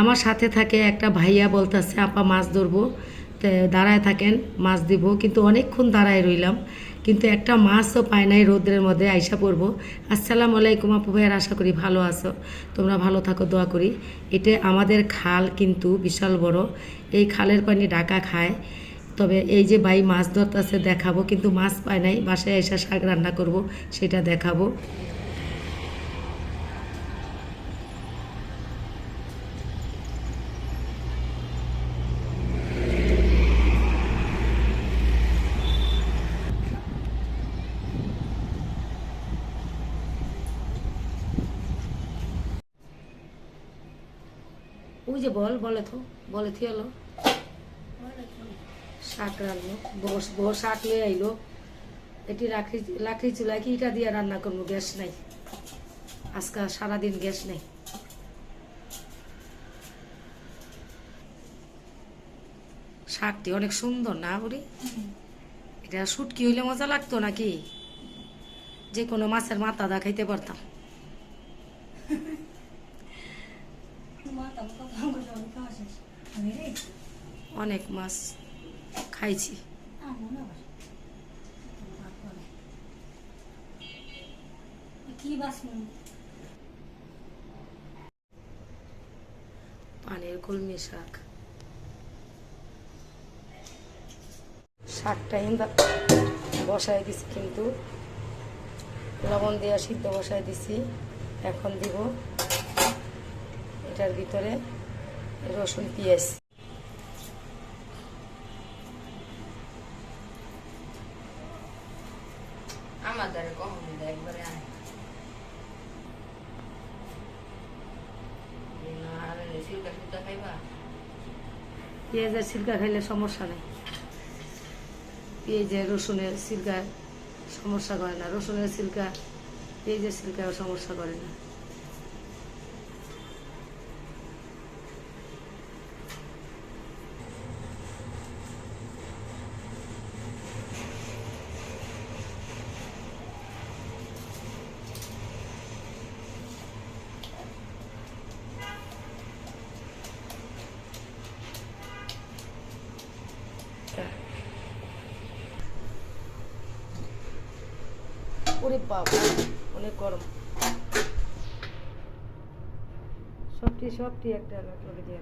আমার সাথে থাকে একটা ভাইয়া বলতেছে, আপা, মাছ ধরবো। দাঁড়ায় থাকেন, মাছ দিব। কিন্তু অনেকক্ষণ দাঁড়ায় রইলাম। কিন্তু একটা মাছও পায় নাই রোদ্রের মধ্যে, আইসা পড়ব। আসসালামু আলাইকুম আপু ভাইয়ার, আশা করি ভালো আছো। তোমরা ভালো থাকো, দোয়া করি। এটা আমাদের খাল কিন্তু বিশাল বড়। এই খালের পানি ডাকা খায়। তবে এই যে ভাই মাছ ধরতেছে, দেখাবো। কিন্তু মাছ পায় নাই, বাসায় এসে শাক রান্না করব, সেটা দেখাবো। ওই যে বল, বলে তো, বলে থি হলো শাক রান্নো বস বর শাক নিয়ে আইলো। এটি লাকড়ি লাকড়ি চুলায় কি ইটা দিয়ে রান্না করব? গ্যাস নাই। আজকে সারাদিন গ্যাস নেই। শাকটি অনেক সুন্দর না বুড়ি? এটা শুটকি হইলে মজা লাগতো নাকি? যে কোনো মাছের মাথা দা খাইতে পারতাম। অনেক মাছ খাইছি। পানের কলমি শাক। শাকটা ইন্দা বসাই দিছি কিন্তু। লবণ দিয়ে সিদ্ধ বসাই দিছি। এখন দিব এটার ভিতরে রসুন পেঁয়াজ। আমাদের একবারে পেঁয়াজের সিলকা খাইলে সমস্যা নেই। পেঁয়াজের রসুনের সিলকা সমস্যা করে না। রসুনের সিলকা পেঁয়াজের সিলকাও সমস্যা করে না। ওরে বাবা অনেক গরম সবটি সবটি একটা করে দিয়ে।